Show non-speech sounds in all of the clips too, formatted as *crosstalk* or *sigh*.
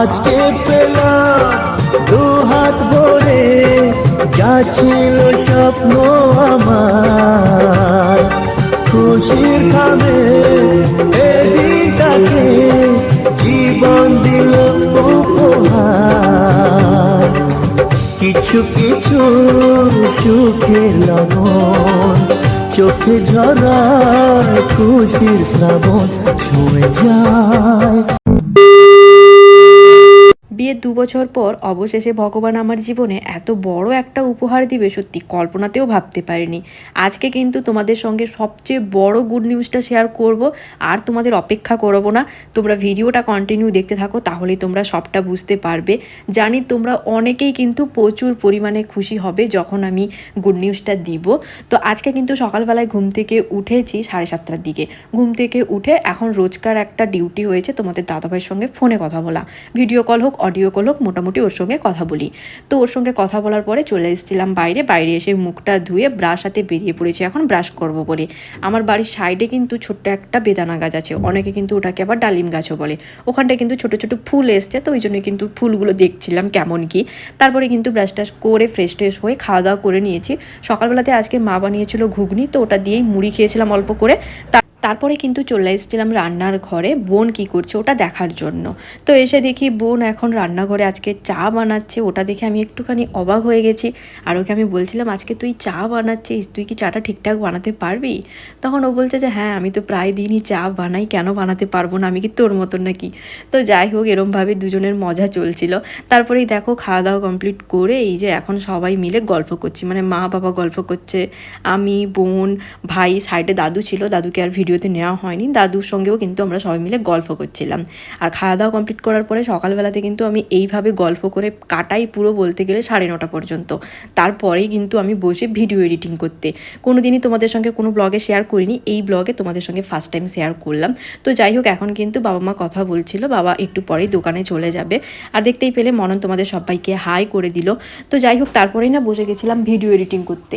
আজকে পেলাম দু হাত ভরে, যা ছিল স্বপ্ন আমার। খুশির খাবে এদিনটাকে জীবন দিল উপহার। কিছু কিছু সুখে লবণ, চোখে ঝরায় খুশির শ্রাবণ, ছুঁয়ে যায়। বিয়ের দু বছর পর অবশেষে ভগবান আমার জীবনে এত বড় একটা উপহার দিবে সত্যি কল্পনাতেও ভাবতে পারিনি। আজকে কিন্তু তোমাদের সঙ্গে সবচেয়ে বড় গুড নিউজটা শেয়ার করব আর তোমাদের অপেক্ষা করব না। তোমরা ভিডিওটা কন্টিনিউ দেখতে থাকো, তাহলেই তোমরা সবটা বুঝতে পারবে। জানি তোমরা অনেকেই কিন্তু প্রচুর পরিমাণে খুশি হবে যখন আমি গুড নিউজটা দিব। তো আজকে কিন্তু সকালবেলায় ঘুম থেকে উঠেছি সাড়ে সাতটার দিকে। ঘুম থেকে উঠে এখন রোজকার একটা ডিউটি হয়েছে, তোমাদের দাদাভাইয়ের সঙ্গে ফোনে কথা বলা। ভিডিও কল হোক অডিও কল হোক, মোটামুটি ওর সঙ্গে কথা বলি। তো ওর সঙ্গে কথা বলার পরে চলে এসেছিলাম বাইরে বাইরে এসে মুখটা ধুয়ে ব্রাশ হাতে বেরিয়ে পড়েছি, এখন ব্রাশ করব বলে। আমার বাড়ির সাইডে কিন্তু ছোট্ট একটা বেদানা গাছ আছে, অনেকে কিন্তু ওটাকে আবার ডালিম গাছও বলে। ওখানটায় কিন্তু ছোট ছোট ফুল এসছে, তো ওই জন্য কিন্তু ফুলগুলো দেখছিলাম কেমন কি। তারপরে কিন্তু ব্রাশ টাশ করে ফ্রেশ ট্রেশ হয়ে খাওয়া দাওয়া করে নিয়েছি। সকালবেলাতে আজকে মা বানিয়েছিল ঘুগনি, তো ওটা দিয়েই মুড়ি খেয়েছিলাম অল্প করে। তারপরে কিন্তু চলে এসেছিলাম রান্নার ঘরে। বোন কি করছে ওটা দেখার জন্য। তো এসে দেখি বোন এখন রান্নাঘরে আজকে চা বানাচ্ছে। ওটা দেখে আমি একটুখানি অবাক হয়ে গেছি। আর ওকে আমি বলছিলাম, আজকে তুই চা বানাচ্ছিস, তুই কি চাটা ঠিকঠাক বানাতে পারবি? তখন ও বলছে যে হ্যাঁ আমি তো প্রায় দিনই চা বানাই, কেন বানাতে পারব না? আমি কি তোর মতন নাকি? তো যাই হোক, এরমভাবে দুজনের মজা চলছিল। তারপরেই দেখো খাওয়া দাওয়া কমপ্লিট করে এই যে এখন সবাই মিলে গল্প করছি। মানে মা বাবা গল্প করছে, আমি, বোন, ভাই, সাইডে দাদু ছিল, দাদুকে আর ভিডিওতে নেওয়া হয়নি। দাদুর সঙ্গেও কিন্তু আমরা সবাই মিলে গল্প করছিলাম। আর খাওয়া দাওয়া কমপ্লিট করার পরে সকালবেলাতে কিন্তু আমি এইভাবে গল্প করে কাটাই পুরো বলতে গেলে সাড়ে নটা পর্যন্ত। তারপরেই কিন্তু আমি বসে ভিডিও এডিটিং করতে। কোনো দিনই তোমাদের সঙ্গে কোনো ব্লগে শেয়ার করিনি। এই ব্লগে তোমাদের সঙ্গে ফার্স্ট টাইম শেয়ার করলাম। তো যাই হোক, এখন কিন্তু বাবা মা কথা বলছিল। বাবা একটু পরেই দোকানে চলে যাবে। আর দেখতেই পেলে মনন তোমাদের সবাইকে হাই করে দিল। তো যাই হোক, তারপরেই না বসে গেছিলাম ভিডিও এডিটিং করতে।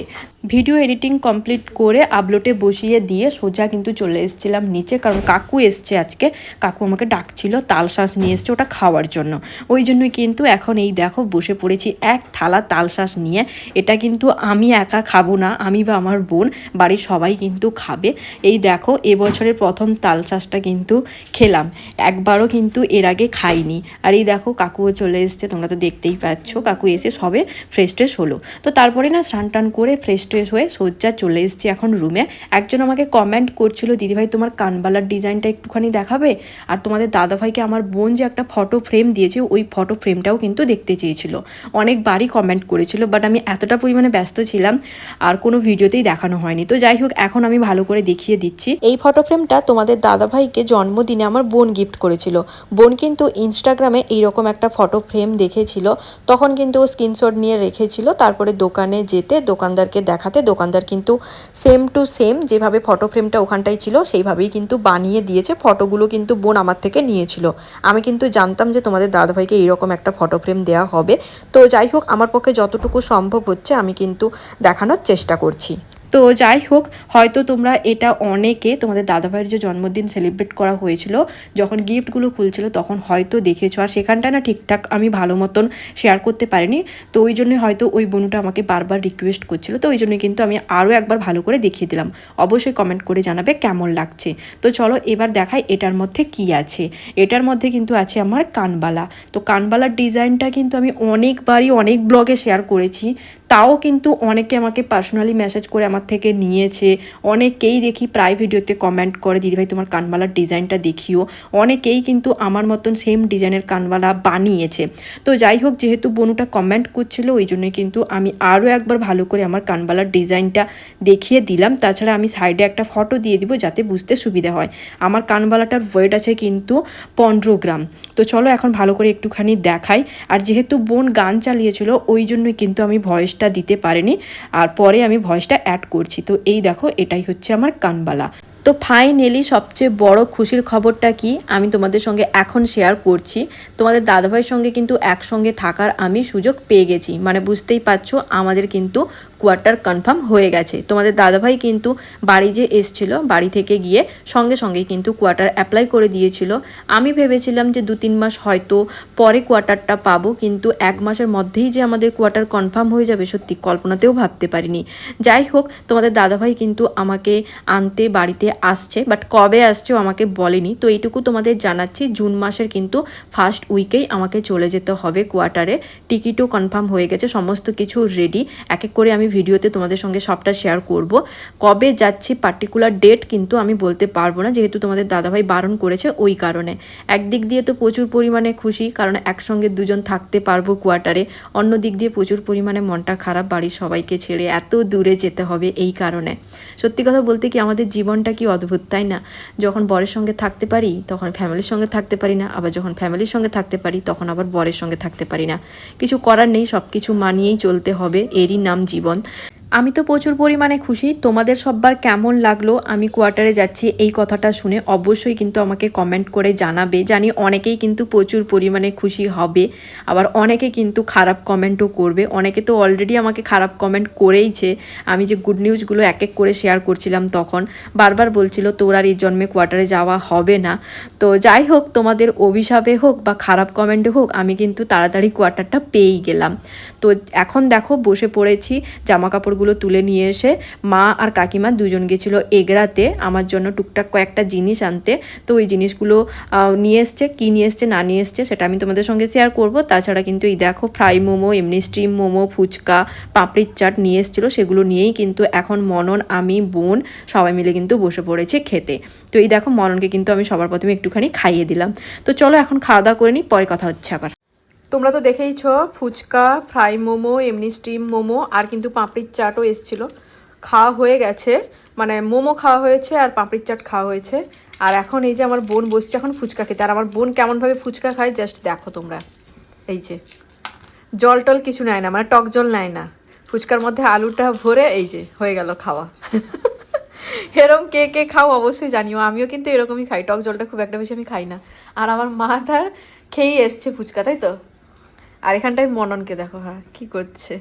ভিডিও এডিটিং কমপ্লিট করে আপলোডে বসিয়ে দিয়ে সোজা কিন্তু চলে এসেছিলাম নিচে, কারণ কাকু এসছে আজকে। কাকু আমাকে ডাকছিল, তাল শাঁস নিয়ে এসছে ওটা খাওয়ার জন্য। ওই জন্যই কিন্তু এখন এই দেখো বসে পড়েছি এক থালা তাল শাঁস নিয়ে। এটা কিন্তু আমি একা খাব না, আমি বা আমার বোন, বাড়ির সবাই কিন্তু খাবে। এই দেখো, এবছরের প্রথম তাল শাঁসটা কিন্তু খেলাম। একবারও কিন্তু এর আগে খাইনি। আর এই দেখো, কাকুও চলে এসছে, তোমরা তো দেখতেই পাচ্ছ। কাকু এসে সবে ফ্রেশ ট্রেশ হলো। তো তারপরে না, স্নান টান করে ফ্রেশ ট্রেশ হয়ে শয্যা চলে এসছি এখন রুমে একজন আমাকে কমেন্ট করছিল দিদিভাই তোমার কানবালার ডিজাইনটা একটুখানি দেখাবে? আর তোমাদের দাদাভাইকে আমার বোন যে একটা ফটো ফ্রেম দিয়েছে, ওই ফটো ফ্রেমটাও কিন্তু দেখতে চেয়েছিল। অনেকবারই কমেন্ট করেছিল বাট আমি এতটা পরিমাণে ব্যস্ত ছিলাম, আর কোনো ভিডিওতেই দেখানো হয়নি। তো যাই হোক, এখন আমি ভালো করে দেখিয়ে দিচ্ছি। এই ফটো ফ্রেমটা তোমাদের দাদাভাইকে জন্মদিনে আমার বোন গিফট করেছিল। বোন কিন্তু ইনস্টাগ্রামে এইরকম একটা ফটো ফ্রেম দেখেছিল। তখন কিন্তু ও স্ক্রিনশট নিয়ে রেখেছিল, তারপরে দোকানে যেতে, দোকানদারকে দেখাতে, দোকানদার কিন্তু সেম টু সেম যেভাবে ফটো ফ্রেমটা ওখানটায় ছিল, সেইভাবেই কিন্তু বানিয়ে দিয়েছে। ফটোগুলো কিন্তু বোন আমার থেকে নিয়েছিল। আমি কিন্তু জানতাম যে তোমাদের দাদাভাইকে এইরকম একটা ফটো ফ্রেম দেওয়া হবে। তো যাই হোক, আমার পক্ষে যতটুকু সম্ভব হচ্ছে আমি কিন্তু দেখানোর চেষ্টা করছি। তো যাই হোক, হয়তো তোমরা এটা অনেকে তোমাদের দাদাভাইয়ের যে জন্মদিন সেলিব্রেট করা হয়েছিল, যখন গিফটগুলো খুলছিল, তখন হয়তো দেখেছ। আর সেখানটায় না ঠিকঠাক আমি ভালো মতন শেয়ার করতে পারিনি। তো ওই জন্যই হয়তো ওই বোনটা আমাকে বারবার রিকোয়েস্ট করছিল। তো ওই জন্যই কিন্তু আমি আরও একবার ভালো করে দেখিয়ে দিলাম। অবশ্যই কমেন্ট করে জানাবে কেমন লাগছে। তো চলো এবার দেখাই এটার মধ্যে কি আছে। এটার মধ্যে কিন্তু আছে আমার কানবালা। তো কানবালার ডিজাইনটা কিন্তু আমি অনেকবারই অনেক ব্লগে শেয়ার করেছি। তাও কিন্তু অনেকে আমাকে পার্সোনালি মেসেজ করে আমার থেকে নিয়েছে। অনেকেই দেখি প্রায় ভিডিওতে কমেন্ট করে দিদিভাই তোমার কানবালার ডিজাইনটা দেখিও। অনেকেই কিন্তু আমার মতন সেম ডিজাইনের কানবালা বানিয়েছে। তো যাই হোক, যেহেতু বনুটা কমেন্ট করছিল, ওই জন্যই কিন্তু আমি আরও একবার ভালো করে আমার কানবালার ডিজাইনটা দেখিয়ে দিলাম। তাছাড়া আমি সাইডে একটা ফটো দিয়ে দিব যাতে বুঝতে সুবিধা হয়। আমার কানবালাটার ওয়েট আছে কিন্তু পনেরো গ্রাম। তো চলো এখন ভালো করে একটুখানি দেখাই। আর যেহেতু বোন গান চালিয়েছিল, ওই জন্যই কিন্তু আমি ভয়েসটা দিতে পারেনি, আর পরে আমি ভয়েসটা অ্যাড করছি। তো এই দেখো, এটাই হচ্ছে আমার কানবালা। তো ফাইনালি সবচেয়ে বড় খুশির খবরটা কি? আমি তোমাদের সঙ্গে এখন শেয়ার করছি। তোমাদের দাদাভাইয়ের সঙ্গে কিন্তু একসঙ্গে থাকার আমি সুযোগ পেয়ে গেছি। মানে বুঝতেই পারছ, আমাদের কিন্তু কোয়ার্টার কনফার্ম হয়ে গেছে। তোমাদের দাদাভাই কিন্তু বাড়ি যে এসছিল, বাড়ি থেকে গিয়ে সঙ্গে সঙ্গেই কিন্তু কোয়ার্টার অ্যাপ্লাই করে দিয়েছিল। আমি ভেবেছিলাম যে দু তিন মাস হয়তো পরে কোয়ার্টারটা পাবো, কিন্তু এক মাসের মধ্যেই যে আমাদের কোয়ার্টার কনফার্ম হয়ে যাবে, সত্যি কল্পনাতেও ভাবতে পারিনি। যাই হোক, তোমাদের দাদাভাই কিন্তু আমাকে আনতে, বাড়িতে আসছে বাট কবে আসছে আমাকে বলেনি। তো এইটুকু তোমাদের জানাচ্ছি, জুন মাসের কিন্তু ফার্স্ট উইকেই আমাকে চলে যেতে হবে কোয়ার্টারে টিকিটও কনফার্ম হয়ে গেছে, সমস্ত কিছু রেডি এক এক করে আমি ভিডিওতে তোমাদের সঙ্গে সবটা শেয়ার করব। কবে যাচ্ছি পার্টিকুলার ডেট কিন্তু আমি বলতে পারব না, যেহেতু তোমাদের দাদাভাই বারণ করেছে ওই কারণে। একদিক দিয়ে তো প্রচুর পরিমাণে খুশি, কারণ একসঙ্গে দুজন থাকতে পারব কোয়ার্টারে অন্য দিক দিয়ে প্রচুর পরিমাণে মনটা খারাপ, বাড়ির সবাইকে ছেড়ে এত দূরে যেতে হবে এই কারণে। সত্যি কথা বলতে কি আমাদের জীবনটা কি অদ্ভুত, তাই না? যখন বরের সঙ্গে থাকতে পারি, তখন ফ্যামিলির সঙ্গে থাকতে পারি না। আবার যখন ফ্যামিলির সঙ্গে থাকতে পারি, তখন আবার বরের সঙ্গে থাকতে পারি না। কিছু করার নেই সব কিছু মানিয়েই চলতে হবে। এরই নাম জীবন। আমি তো প্রচুর পরিমাণে খুশি। তোমাদের সববার কেমন লাগল? আমি কোয়ার্টারে যাচ্ছি। এই কথাটা শুনে অবশ্যই কিন্তু আমাকে কমেন্ট করে জানাবে। জানি অনেকেই কিন্তু প্রচুর পরিমাণে খুশি হবে। আবার অনেকে কিন্তু খারাপ কমেন্টও করবে। অনেকে তো অলরেডি আমাকে খারাপ কমেন্ট করেইছে। আমি যে গুড নিউজগুলো এক এক করে শেয়ার করছিলাম তখন। বারবার বলছিল, তোর আর এই জন্মে কোয়ার্টারে যাওয়া হবে না। তো যাই হোক, তোমাদের অভিশাপে হোক বা খারাপ কমেন্টে হোক, আমি কিন্তু তাড়াতাড়ি কোয়ার্টারটা পেয়েই গেলাম। তো এখন দেখো, বসে পড়েছি জামা কাপড়গুলো তুলে নিয়ে এসে মা আর কাকিমা দুজন গেছিল এগরাতে আমার জন্য টুকটাক কয়েকটা জিনিস আনতে। তো ওই জিনিসগুলো নিয়ে এসছে, কী নিয়ে এসছে, না নিয়ে এসছে, সেটা আমি তোমাদের সঙ্গে শেয়ার করব। তাছাড়া কিন্তু এই দেখো ফ্রাই মোমো, এমনি স্টিম মোমো, ফুচকা, পাপড়ির চাট নিয়ে এসেছিল। সেগুলো নিয়েই কিন্তু এখন মনন, আমি, বোন সবাই মিলে কিন্তু বসে পড়েছে খেতে। তো এই দেখো মননকে কিন্তু আমি সবার প্রথমে একটুখানি খাইয়ে দিলাম। তো চলো এখন খাওয়া দাওয়া করে নিই, পরে কথা হচ্ছে আবার। তোমরা তো দেখেইছ, ফুচকা, ফ্রাই মোমো, এমনি স্টিম মোমো, আর কিন্তু পাঁপড়ির চাটও এসেছিল। খাওয়া হয়ে গেছে। মানে মোমো খাওয়া হয়েছে আর পাঁপড়ির চাট খাওয়া হয়েছে। আর এখন এই যে আমার বোন বসছে এখন ফুচকা খেতে। আর আমার বোন কেমনভাবে ফুচকা খায় জাস্ট দেখো তোমরা। এই যে। জল টল কিছু নেয় না মানে টক জল নেয় না। ফুচকার মধ্যে আলুটা ভরে এই যে, হয়ে গেল খাওয়া। *laughs* এরকম কে কে খাও অবশ্যই জানিও। আমিও কিন্তু এরকমই খাই। টক জলটা খুব একটা বেশি আমি খাই না। আর আমার মা তার খেয়েই এসছে ফুচকা, তাই তো? আর এখানটায় মননকে দেখো হ্যাঁ কি করছে?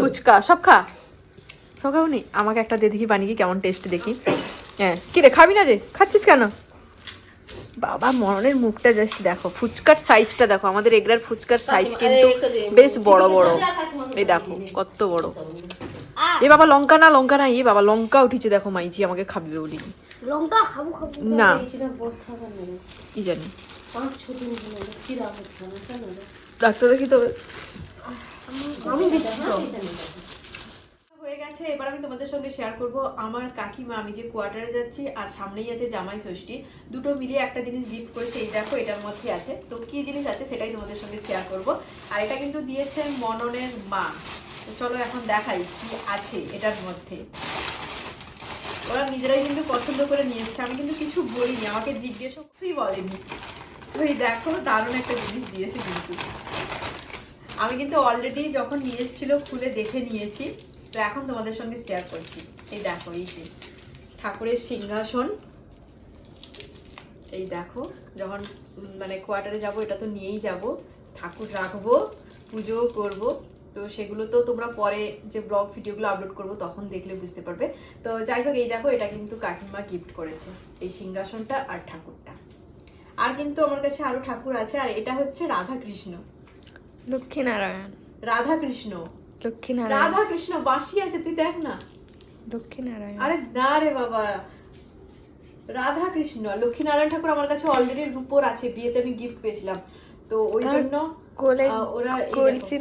ফুচকা সব খা। সব খাবনি আমাকে একটা দিয়ে দেখি বানিয়ে কেমন টেস্ট দেখি। হ্যাঁ কি রে খাবি না যে? খাচ্ছিস কেন? বাবা মননের মুখটা জাস্ট দেখো ফুচকার সাইজটা দেখো। আমাদের এগরার ফুচকার সাইজ কিন্তু বেশ বড় বড়। এই দেখো কত বড়। এ বাবা লঙ্কা না লঙ্কা না এ বাবা লঙ্কা উঠেছে দেখো মাইজি আমাকে খাবি বলি লঙ্কা খাব খাব না। কি জানি। পাঁচ ছ চিরা হচ্ছে না কেন ডাক্তার দেখি তবে আমি হয়ে গেছে এবার আমি তোমাদের সঙ্গে শেয়ার করব আমার কাকিমা আমি যে কোয়ার্টারে যাচ্ছি আর সামনেই আছে জামাই ষষ্ঠী। দুটো মিলিয়ে একটা জিনিস গিফট করেছে এই দেখো এটার মধ্যে আছে। তো কি জিনিস আছে সেটাই তোমাদের সঙ্গে শেয়ার করব। আর এটা কিন্তু দিয়েছে মননের মা। চলো এখন দেখাই কি আছে এটার মধ্যে। ওরা নিজেরাই কিন্তু পছন্দ করে নিয়ে এসছে আমি কিন্তু কিছু বলিনি আমাকে জিজ্ঞেসও কিছুই বলেনি। এই দেখো দারুণ একটা জিনিস দিয়েছে কিন্তু। আমি কিন্তু অলরেডি যখন নিয়ে এসেছিল খুলে দেখে নিয়েছি, তো এখন তোমাদের সঙ্গে শেয়ার করছি। এই দেখো, এই যে ঠাকুরের সিংহাসন। এই দেখো, যখন মানে কোয়ার্টারে যাব, এটা তো নিয়েই যাব। ঠাকুর রাখব পুজোও করব। তো সেগুলো তো তোমরা পরে যে ব্লগ ভিডিওগুলো আপলোড করব, তখন দেখলে বুঝতে পারবে। তো যাই হোক, এই দেখো, এটা কিন্তু কাকিমা গিফট করেছে। এই সিংহাসনটা আর ঠাকুরটা। আর কিন্তু আমার কাছে আরও ঠাকুর আছে আর এটা হচ্ছে রাধা কৃষ্ণ লক্ষ্মীনারায়ণ। রাধা কৃষ্ণ লক্ষ্মীনারায়ণ। রাধা কৃষ্ণ বাসি আছে তুই দেখ না। লক্ষ্মীনারায়ণ। আরে না রে বাবা। রাধা কৃষ্ণ লক্ষ্মীনারায়ণ ঠাকুর আমার কাছে অলরেডি রূপোর আছে বিয়েতে আমি গিফট পেয়েছিলাম। তো ওই জন্য ওরা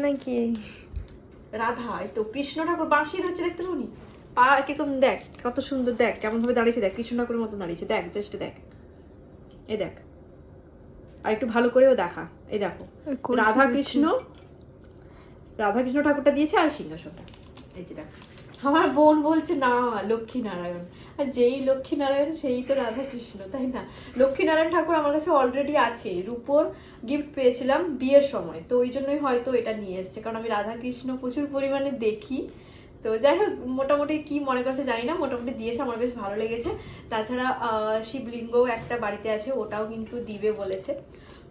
নাকি? রাধা এই তো কৃষ্ণ ঠাকুর বাঁশি হচ্ছে দেখতে পাবনি পা কীরকম দেখ কত সুন্দর দেখ কেমন ভাবে দাঁড়িয়েছে দেখ কৃষ্ণ ঠাকুরের মতো দাঁড়িয়েছে দেখ জাস্ট দেখ। এ দেখ। আর একটু ভালো করেও দেখা। এই দেখো রাধা কৃষ্ণ রাধা কৃষ্ণ ঠাকুরটা দিয়েছে আর সিংহাসনটা। এই যে দেখ আমার বোন বলছে না লক্ষ্মী নারায়ণ আর যেই লক্ষ্মী নারায়ণ সেই তো রাধা কৃষ্ণ তাই না? লক্ষ্মী নারায়ণ ঠাকুর আমার কাছে অলরেডি আছে। রূপোর গিফট পেয়েছিলাম বিয়ের সময় তো ওই জন্যই হয়তো এটা নিয়ে এসছে। কারণ আমি রাধা কৃষ্ণ প্রচুর পরিমাণে দেখি। তো যাই হোক মোটামুটি কি মনে করছে জানি না মোটামুটি দিয়েছে আমার বেশ ভালো লেগেছে। তাছাড়া শিবলিঙ্গও একটা বাড়িতে আছে ওটাও কিন্তু দিবে বলেছে।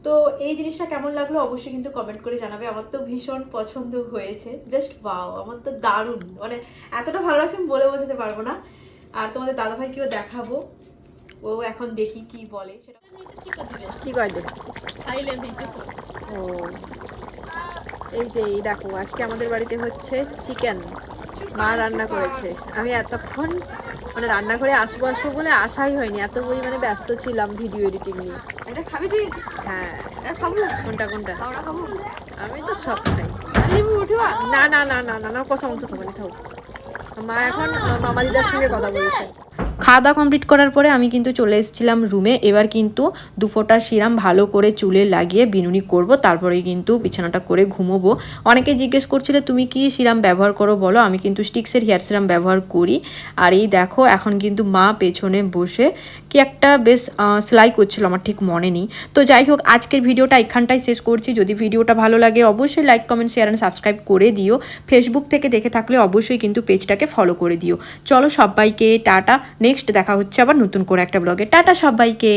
তো এই জিনিসটা কেমন লাগল অবশ্যই কিন্তু কমেন্ট করে জানাবে। আমার তো ভীষণ পছন্দ হয়েছে। জাস্ট বাও আমার তো দারুণ। মানে এতটা ভালো লাগছে আমি বলে বোঝাতে পারব না। আর তোমাদের দাদাভাইকেও দেখাবো। ও এখন দেখি কি বলে। সেটা কি ও। এই যে এই দেখো আজকে আমাদের বাড়িতে হচ্ছে চিকেন মা রান্না করেছে। আমি এতক্ষণ মানে রান্না করে আসব আসব বলে আশাই হয়নি। এত বই মানে ব্যস্ত ছিলাম ভিডিও এডিটিং নিয়ে। এটা খাবি তুই? হ্যাঁ। খাব। কোনটা কোনটা? খাব। আমি তো সব খাই। লেবু উঠবা? না না না না না না কষা মাংস খাব না থাও মা এখন মামা দিদার সঙ্গে কথা বলেছে। খাওয়া দাওয়া কমপ্লিট করার পরে আমি কিন্তু চলে এসেছিলাম রুমে এবার কিন্তু দুফোটা সিরাম ভালো করে চুলে লাগিয়ে বিনুনি করব, তারপরেই কিন্তু বিছানাটা করে ঘুমোবো। অনেকে জিজ্ঞেস করছিলে, তুমি কি সিরাম ব্যবহার করো বলো? আমি কিন্তু স্টিক্সের হেয়ার সিরাম ব্যবহার করি। আর এই দেখো, এখন কিন্তু মা পেছনে বসে কি একটা বেশ সেলাই করছিল, আমার ঠিক মনে নেই। তো যাই হোক, আজকের ভিডিওটা এখানটাই শেষ করছি। যদি ভিডিওটা ভালো লাগে, অবশ্যই like comment share and subscribe করে দিও। ফেসবুক থেকে দেখে থাকলে অবশ্যই কিন্তু পেজটাকে ফলো করে দিও। চলো সবাইকে, টাটা। নেক্সট দেখা হচ্ছে আবার নতুন করে একটা ব্লগে টাটা সবাইকে।